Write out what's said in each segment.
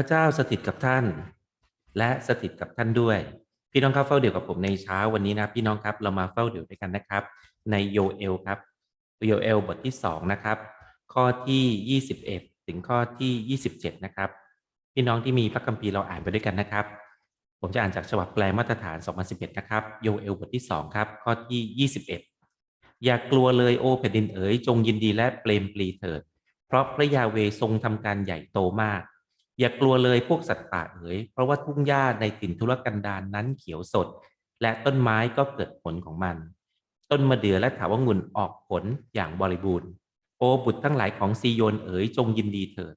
ระเจ้าสถิตกับท่าน และสถิตกับท่านด้วย พี่น้องครับเฝ้าเดี่ยวกับผมในเช้าวันนี้นะพี่น้องครับเรามาเฝ้าเดี่ยวด้วยกันนะครับ ในโยเอลครับโยเอลบทที่สองนะครับข้อที่ 21 ถึงข้อที่ 27 นะครับ พี่น้องที่มีพระคัมภีร์เราอ่านไปด้วยกันนะครับ ผมจะอ่านจากฉบับแปลมาตรฐาน 2011 นะครับโยเอลบทที่2ครับข้อที่ 21 อย่ากกลัวเลยโอแผ่นดินเอ๋ยจงยินดีและเปลมปลีเถิด เพราะพระยาเวทรงทำการใหญ่โตมาก อย่ากลัวเลยพวกสัตว์ป่าเอ๋ยเพราะว่าทุ่งหญ้าในถิ่นทุรกันดารนนั้นเขียวสด และต้นไม้ก็เกิดผลของมัน ต้นมะเดื่อและถาวงุ่นออกผลอย่างบริบูรณ์ โอบุตรทั้งหลายของซีโยนเอ๋ยจงยินดีเถิด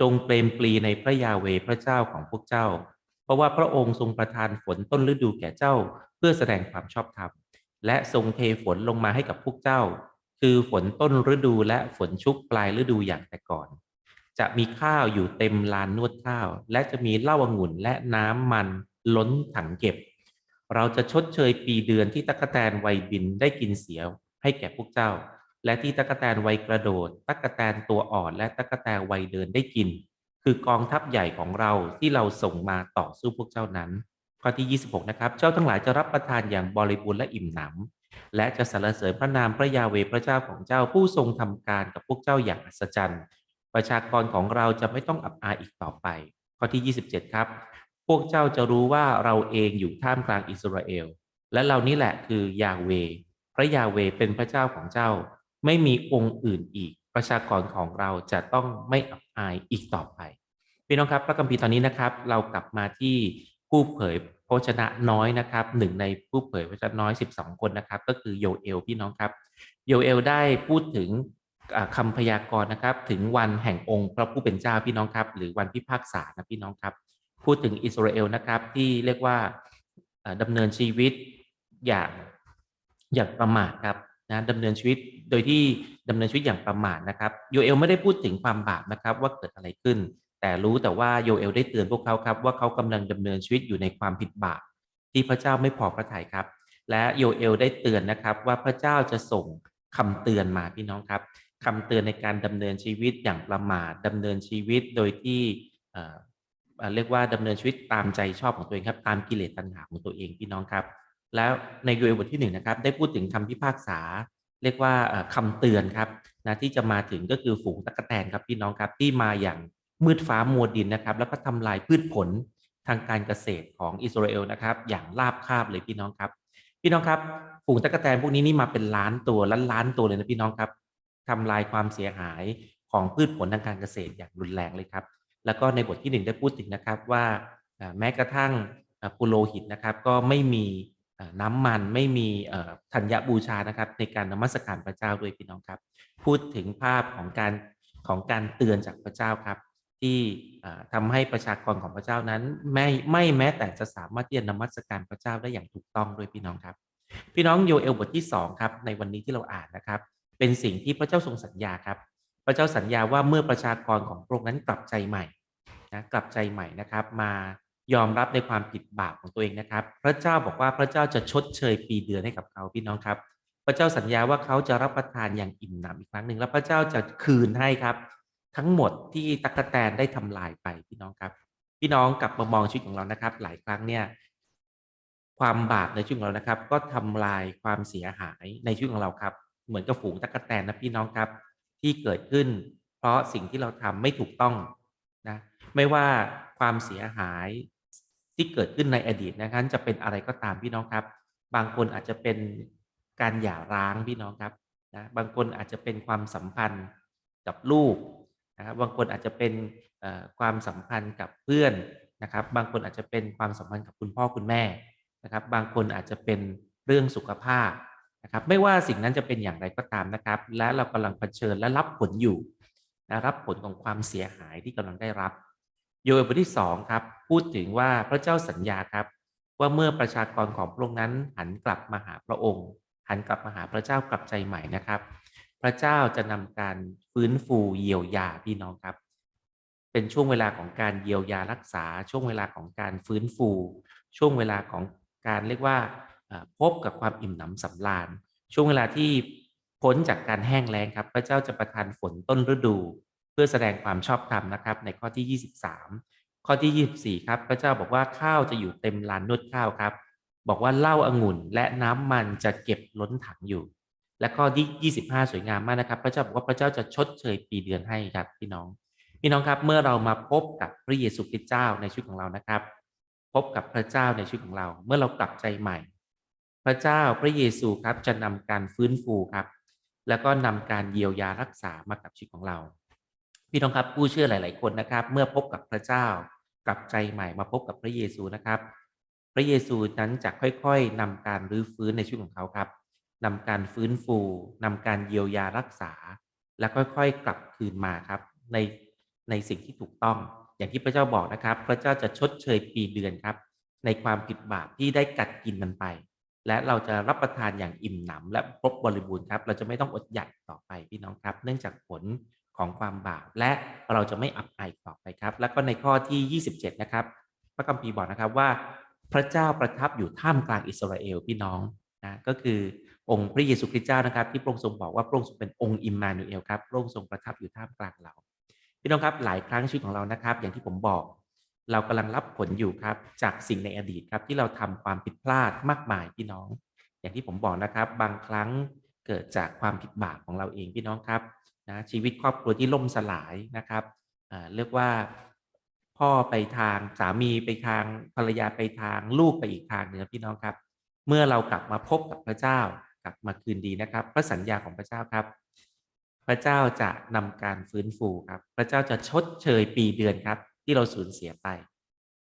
จงเปลมปลีในพระยาเวพระเจ้าของพวกเจ้า เพราะว่าพระองค์ทรงประทานฝนต้นฤดูแก่เจ้า เพื่อแสดงความชอบธรรมและทรงเทฝนลงมาให้กับพวกเจ้า คือฝนต้นฤดูและฝนชุกปลายฤดูอย่างแต่ก่อน จะมีข้าวอยู่เต็มลานนวดข้าว และจะมีเหล้าองุ่นและน้ำมันล้นถังเก็บ เราจะชดเชยปีเดือนที่ตะกแตนวัยบินได้กินเสียให้แก่พวกเจ้า และที่ตะกแตนวัยกระโดดตะกแตนตัวอ่อน และตะกแตนวัยเดินได้กิน คือกองทัพใหญ่ของเราที่เราส่งมาต่อสู้พวกเจ้านั้นข้อที่ 26 นะครับ เจ้าทั้งหลายจะรับประทานอย่างบริบูรณ์และอิ่มหนำและจะสรรเสริญพระนามพระยาเวพระเจ้าของเจ้าผู้ทรงทำการกับพวกเจ้าอย่างอัศจรรย์ ประชากรของเราจะไม่ต้องอับอายอีกต่อไป ข้อที่ 27 ครับ พวกเจ้าจะรู้ว่าเราเองอยู่ท่ามกลางอิสราเอล และเรานี่แหละคือยาเว พระยาเวเป็นพระเจ้าของเจ้า ไม่มีองค์อื่นอีก ประชากรของเราจะต้องไม่อับอายอีกต่อไป พี่น้องครับพระคัมภีร์ตอนนี้นะครับ เรากลับมาที่ผู้เผยพระชนะน้อยนะครับหนึ่งในผู้เผยพระชนะน้อย 12 คนนะครับ ก็คือโยเอลพี่น้องครับโยเอลได้พูดถึง คำพยากรณ์นะครับ ถึงวันแห่งองค์พระผู้เป็นเจ้าพี่น้องครับ หรือวันพิพากษานะพี่น้องครับ พูดถึงอิสราเอลนะครับ ที่เรียกว่าดำเนินชีวิตอย่างอย่างประมาทครับนะดำเนินชีวิตโดยที่ดำเนินชีวิตอย่างประมาทนะครับโยเอลไม่ได้พูดถึงความบาปนะครับ ว่าเกิดอะไรขึ้น แต่รู้แต่ว่าโยเอลได้เตือนพวกเขาครับ ว่าเขากำลังดำเนินชีวิตอยู่ในความผิดบาปที่พระเจ้าไม่พอพระทัยครับ และโยเอลได้เตือนนะครับ ว่าพระเจ้าจะส่งคำเตือนมาพี่น้องครับ คำเตือนในการดำเนินชีวิตอย่างประมาทดำเนินชีวิตโดยที่เรียกว่าดำเนินชีวิตตามใจชอบของตัวเองครับ ตามกิเลสตัณหาของตัวเองพี่น้องครับ แล้วในโยเอบทที่หนึ่งนะครับ ได้พูดถึงคำพิพากษา เรียกว่าคำเตือนครับนะที่จะมาถึงก็คือฝูงตะกแตนครับพี่น้องครับที่มาอย่างมืดฟ้ามัวดินนะครับ แล้วก็ทำลายพืชผลทางการเกษตรของอิสราเอลนะครับ อย่างราบคาบเลยพี่น้องครับ พี่น้องครับฝูงตะกแตนพวกนี้นี่มาเป็นล้านตัวล้านล้านตัวเลยนะพี่น้องครับ ทำลายความเสียหายของพืชผลทางการเกษตรอย่างรุนแรงเลยครับ แล้วก็ในบทที่หนึ่งได้พูดถึงนะครับว่าแม้กระทั่งปุโรหิตนะครับก็ไม่มีน้ำมันไม่มีธัญบูชานะครับ ในการนมัสการพระเจ้าด้วยพี่น้องครับ พูดถึงภาพของการของการเตือนจากพระเจ้าครับ ที่ทำให้ประชากรของพระเจ้านั้น ไม่ไม่แม้แต่จะสามารถที่จะนมัสการพระเจ้าได้อย่างถูกต้องด้วยพี่น้องครับ พี่น้องโยเอลบทที่2ครับในวันนี้ที่เราอ่านนะครับ เป็นสิ่งที่พระเจ้าทรงสัญญาครับ พระเจ้าสัญญาว่าเมื่อประชากรของพระองค์นั้นกลับใจใหม่นะกลับใจใหม่นะครับ มายอมรับในความผิดบาปของตัวเองนะครับ พระเจ้าบอกว่าพระเจ้าจะชดเชยปีเดือนให้กับเขาพี่น้องครับ พระเจ้าสัญญาว่าเขาจะรับประทานอย่างอิ่มหนำอีกครั้งหนึ่งแล้วพระเจ้าจะคืนให้ครับ ทั้งหมดที่ตักแตนได้ทำลายไปพี่น้องครับ พี่น้องกลับมามองชีวิตของเรานะครับ หลายครั้งเนี่ยความบาปในชีวิตของเรานะครับ ก็ทำลายความเสียหายในชีวิตของเราครับ เหมือนกับฝูงตะกะแตนนะพี่น้องครับ ที่เกิดขึ้น เพราะสิ่งที่เราทำไม่ถูกต้องนะไม่ว่าความเสียหายที่เกิดขึ้นในอดีตนะครับจะเป็นอะไรก็ตามพี่น้องครับ บางคนอาจจะเป็นการหย่าร้างพี่น้องครับนะบางคนอาจจะเป็นความสัมพันธ์กับลูกนะครับบางคนอาจจะเป็นความสัมพันธ์กับเพื่อนนะครับ บางคนอาจจะเป็นความสัมพันธ์กับคุณพ่อคุณแม่นะครับ บางคนอาจจะเป็นเรื่องสุขภาพ นะครับไม่ว่าสิ่งนั้นจะเป็นอย่างไรก็ตามนะครับ และเรากำลังเผชิญและรับผลอยู่นะรับผลของความเสียหายที่กำลังได้รับ โยเอลบทที่สองครับพูดถึงว่าพระเจ้าสัญญาครับ ว่าเมื่อประชากรของพระองค์นั้นหันกลับมาหาพระองค์ หันกลับมาหาพระเจ้ากลับใจใหม่นะครับ พระเจ้าจะนำการฟื้นฟูเยียวยาพี่น้องครับ เป็นช่วงเวลาของการเยียวยารักษา ช่วงเวลาของการฟื้นฟู ช่วงเวลาของการเรียกว่า พบกับความอิ่มหนำสำราญ ช่วงเวลาที่พ้นจากการแห้งแล้งครับ พระเจ้าจะประทานฝนต้นฤดู เพื่อแสดงความชอบธรรมนะครับ ในข้อที่ 23 ข้อที่ 24 ครับ พระเจ้าบอกว่าข้าวจะอยู่เต็มลานนวดข้าวครับ บอกว่าเหล้าองุ่น และน้ำมันจะเก็บล้นถังอยู่ และข้อที่25 สวยงามมากนะครับ พระเจ้าบอกว่าพระเจ้าจะชดเชยปีเดือนให้ครับพี่น้อง พี่น้องครับเมื่อเรามาพบกับพระเยซูคริสต์เจ้าในชีวิตของเรานะครับ พบกับพระเจ้าในชีวิตของเรา เมื่อเรากลับใจใหม่ พระเจ้าพระเยซูครับจะนำการฟื้นฟูครับ แล้วก็นำการเยียวยารักษามากับชีวิตของเรา พี่น้องครับผู้เชื่อหลาย ๆ คนนะครับ เมื่อพบกับพระเจ้ากลับใจใหม่มาพบกับพระเยซูนะครับ พระเยซูนั้นจะค่อย ๆนำการรื้อฟื้นในชีวิตของเขาครับนำการฟื้นฟูนำการเยียวยารักษา และค่อย ๆ กลับคืนมาครับ ในในสิ่งที่ถูกต้อง อย่างที่พระเจ้าบอกนะครับ พระเจ้าจะชดเชยปีเดือนครับ ในความผิดบาปที่ได้กัดกินมันไป และเราจะรับประทานอย่างอิ่มหนำและครบบริบูรณ์ครับ เราจะไม่ต้องอดอยากต่อไปพี่น้องครับ เนื่องจากผลของความบาปและเราจะไม่อับอายต่อไปครับ แล้วก็ในข้อที่ 27 นะครับ พระคัมภีร์บอกนะครับว่า พระเจ้าประทับอยู่ท่ามกลางอิสราเอลพี่น้องนะก็คือองค์พระเยซูคริสต์เจ้านะครับ ที่พระองค์ทรงบอกว่าพระองค์ทรงเป็นองค์อิมมานูเอลครับพระองค์ทรงประทับอยู่ท่ามกลางเราพี่น้องครับหลายครั้งชีวิตของเรานะครับ อย่างที่ผมบอก เรากำลังรับผลอยู่ครับ จากสิ่งในอดีตครับที่เราทำความผิดพลาดมากมายพี่น้อง อย่างที่ผมบอกนะครับ บางครั้งเกิดจากความผิดบาปของเราเองพี่น้องครับนะชีวิตครอบครัวที่ล่มสลายนะครับเรียกว่าพ่อไปทางสามีไปทางภรรยาไปทางลูกไปอีกทางหนึ่งพี่น้องครับ เมื่อเรากลับมาพบกับพระเจ้ากลับมาคืนดีนะครับ พระสัญญาของพระเจ้าครับ พระเจ้าจะนำการฟื้นฟูครับ พระเจ้าจะชดเชยปีเดือนครับ ที่เราสูญเสียไป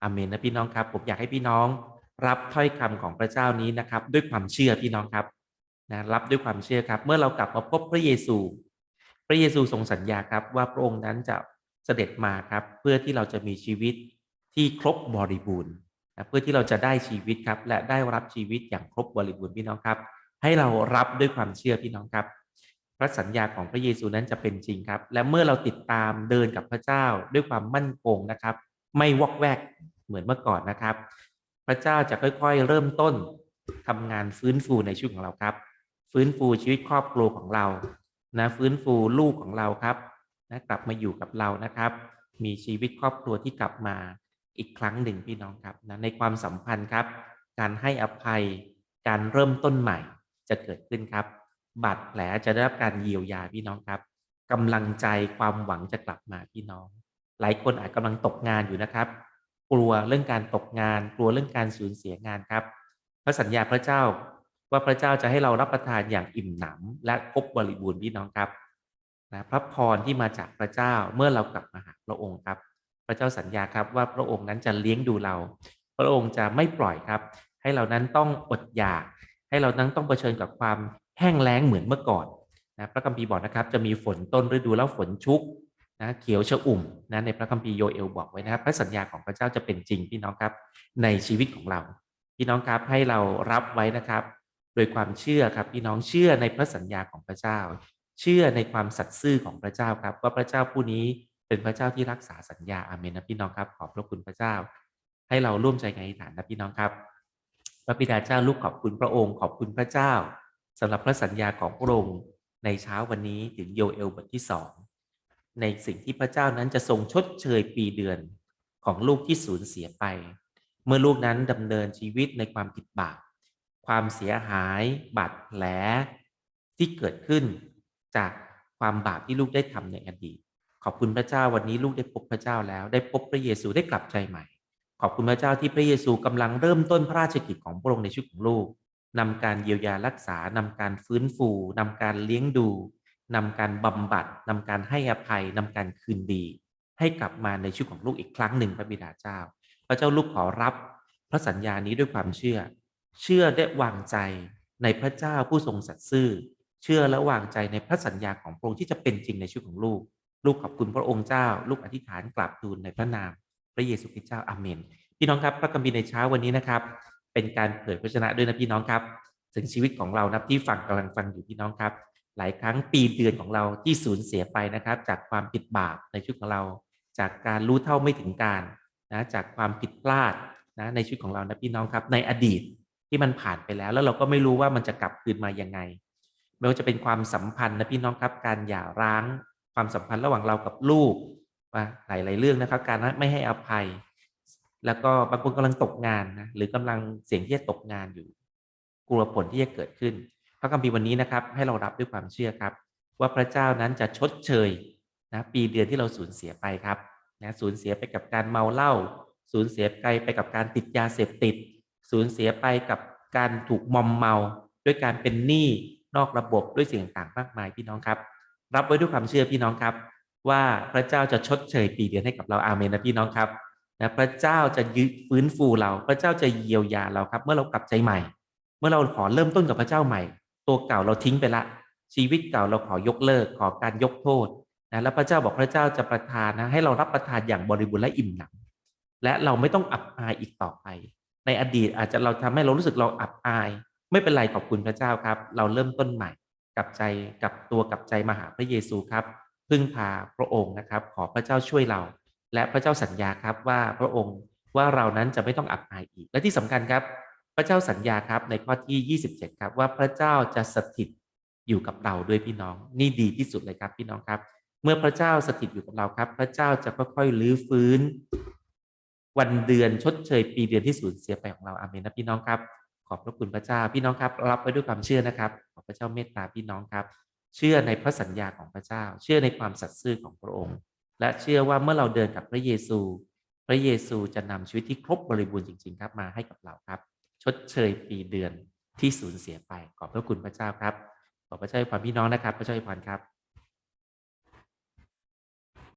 อเมนนะพี่น้องครับ ผมอยากให้พี่น้องรับถ้อยคำของพระเจ้านี้นะครับ ด้วยความเชื่อพี่น้องครับนะรับด้วยความเชื่อครับ เมื่อเรากลับมาพบพระเยซู พระเยซูทรงสัญญาครับ ว่าพระองค์นั้นจะเสด็จมาครับ เพื่อที่เราจะมีชีวิตที่ครบบริบูรณ์นะเพื่อที่เราจะได้ชีวิตครับ และได้รับชีวิตอย่างครบบริบูรณ์พี่น้องครับ ให้เรารับด้วยความเชื่อพี่น้องครับ พระสัญญาของพระเยซูนั้นจะเป็นจริงครับ และเมื่อเราติดตามเดินกับพระเจ้าด้วยความมั่นคงนะครับ ไม่วอกแวกเหมือนเมื่อก่อนนะครับ พระเจ้าจะค่อยๆ เริ่มต้นทำงานฟื้นฟูในชีวิตของเราครับ ฟื้นฟูชีวิตครอบครัวของเรานะฟื้นฟูลูกของเราครับนะกลับมาอยู่กับเรานะครับ มีชีวิตครอบครัวที่กลับมาอีกครั้งหนึ่งพี่น้องครับนะในความสัมพันธ์ครับ การให้อภัยการเริ่มต้นใหม่จะเกิดขึ้นครับ บาดแผลจะได้รับการเยียวยาพี่น้องครับกำลังใจความหวังจะกลับมาพี่น้อง หลายคนอาจกำลังตกงานอยู่นะครับ กลัวเรื่องการตกงาน กลัวเรื่องการสูญเสียงานครับพระสัญญาพระเจ้าว่าพระเจ้าจะให้เรารับประทานอย่างอิ่มหนำและครบบริบูรณ์พี่น้องครับนะพระพรที่มาจากพระเจ้าเมื่อเรากลับมาหาพระองค์ครับ พระเจ้าสัญญาครับว่าพระองค์นั้นจะเลี้ยงดูเรา พระองค์จะไม่ปล่อยครับ ให้เรานั้นต้องอดอยาก ให้เรานั้นต้องเผชิญกับความ แห้งแล้งเหมือนเมื่อก่อนนะพระคัมภีร์บอกนะครับจะมีฝนต้นฤดูแล้วฝนชุกนะเขียวชอุ่มนะในพระคัมภีร์โยเอลบอกไว้นะครับพระสัญญาของพระเจ้าจะเป็นจริงพี่น้องครับในชีวิตของเราพี่น้องครับให้เรารับไว้นะครับ โดยความเชื่อครับพี่น้องเชื่อในพระสัญญาของพระเจ้า เชื่อในความสัตย์ซื่อของพระเจ้าครับว่าพระเจ้าผู้นี้เป็นพระเจ้าที่รักษาสัญญาอาเมนนะพี่น้องครับขอบพระคุณพระเจ้า ให้เราร่วมใจกันอธิษฐานนะพี่น้องครับ พระบิดาเจ้าลูกขอบคุณพระองค์ขอบคุณพระเจ้า สำหรับพระสัญญาของพระองค์ในเช้าวันนี้ถึงโยเอลบทที่สองในสิ่งที่พระเจ้านั้นจะทรงชดเชยปีเดือนของลูกที่สูญเสียไป เมื่อลูกนั้นดำเนินชีวิตในความผิดบาปความเสียหายบาดแผลที่เกิดขึ้น จากความบาปที่ลูกได้ทำในอดีต ขอบคุณพระเจ้าวันนี้ลูกได้พบพระเจ้าแล้ว ได้พบพระเยซูได้กลับใจใหม่ ขอบคุณพระเจ้าที่พระเยซูกำลังเริ่มต้นพระราชกิจของพระองค์ในชีวิตของลูก นำการเยียวยารักษานำการฟื้นฟูนำการเลี้ยงดูนำการบำบัดนำการให้อภัยนำการคืนดี ให้กลับมาในชีวิตของลูกอีกครั้งหนึ่งพระบิดาเจ้า พระเจ้าลูกขอรับ พระสัญญานี้ด้วยความเชื่อ เชื่อได้วางใจในพระเจ้าผู้ทรงสัตย์ซื่อ เชื่อและวางใจในพระสัญญาของพระองค์ที่จะเป็นจริงในชีวิตของลูก ลูกขอบคุณพระองค์เจ้า ลูกอธิษฐานกราบทูลในพระนาม พระเยซูคริสต์เจ้าอาเมน พี่น้องครับพระคัมภีร์ในเช้าวันนี้นะครับ เป็นการเผยพระชนะด้วยนะพี่น้องครับถึงชีวิตของเรานะที่ฟังกำลังฟังอยู่พี่น้องครับ หลายครั้งปีเดือนของเราที่สูญเสียไปนะครับ จากความผิดบาปในชีวิตของเรา จากการรู้เท่าไม่ถึงการนะจากความผิดพลาดนะในชีวิตของเรานะพี่น้องครับ ในอดีตที่มันผ่านไปแล้ว แล้วเราก็ไม่รู้ว่ามันจะกลับคืนมายังไง ไม่ว่าจะเป็นความสัมพันธ์นะพี่น้องครับ การหย่าร้าง ความสัมพันธ์ระหว่างเรากับลูกว่าหลายๆเรื่องนะครับ การไม่ให้อภัย แล้วก็บางคนกำลังตกงานนะหรือกำลังเสี่ยงที่จะตกงานอยู่ กลัวผลที่จะเกิดขึ้น พระคัมภีร์วันนี้นะครับ ให้เรารับด้วยความเชื่อครับ ว่าพระเจ้านั้นจะชดเชยนะปีเดือนที่เราสูญเสียไปครับนะสูญเสียไปกับการเมาเหล้าสูญเสียไปไปกับการติดยาเสพติด สูญเสียไปกับการถูกมอมเมา ด้วยการเป็นหนี้นอกระบบด้วยสิ่งต่างๆมากมายพี่น้องครับ รับไว้ด้วยความเชื่อพี่น้องครับ ว่าพระเจ้าจะชดเชยปีเดือนให้กับเราอาเมนนะพี่น้องครับ นะพระเจ้าจะยฟื้นฟูเรา พระเจ้าจะเยียวยาเราครับ เมื่อเรากลับใจใหม่ เมื่อเราขอเริ่มต้นกับพระเจ้าใหม่ ตัวเก่าเราทิ้งไปละ ชีวิตเก่าเราขอยกเลิก ขอการยกโทษนะแล้วพระเจ้าบอกพระเจ้าจะประทานนะให้เรารับประทานอย่างบริบูรณ์และอิ่มหนำและเราไม่ต้องอับอายอีกต่อไป ในอดีตอาจจะเราทำให้เรารู้สึกเราอับอาย ไม่เป็นไรขอบคุณพระเจ้าครับ เราเริ่มต้นใหม่กับใจกับตัวกับใจมาหาพระเยซูครับ พึ่งพาพระองค์นะครับ ขอพระเจ้าช่วยเรา และพระเจ้าสัญญาครับว่าพระองค์ว่าเรานั้นจะไม่ต้องอับอายอีก และที่สำคัญครับ พระเจ้าสัญญาครับในข้อที่ 27 ครับว่าพระเจ้าจะสถิตอยู่กับเราด้วยพี่น้อง นี่ดีที่สุดเลยครับพี่น้องครับ เมื่อพระเจ้าสถิตอยู่กับเราครับ พระเจ้าจะค่อยๆลื้อฟื้น วันเดือนชดเชย ปีเดือนที่สูญเสียไปของเราอาเมนนะพี่น้องครับ ขอบพระคุณพระเจ้าพี่น้องครับ รับไว้ด้วยความเชื่อนะครับขอพระเจ้าเมตตาพี่น้องครับ เชื่อในพระสัญญาของพระเจ้า เชื่อในความสัตย์ซื่อของพระองค์ และเชื่อว่าเมื่อเราเดินกับพระเยซู พระเยซูจะนำชีวิตที่ครบบริบูรณ์จริง ๆ ครับมาให้กับเราครับ ชดเชยปีเดือนที่สูญเสียไปขอบพระคุณพระเจ้าครับขอพระเจ้าให้พรพี่น้องนะครับ พระเจ้าให้พรครับ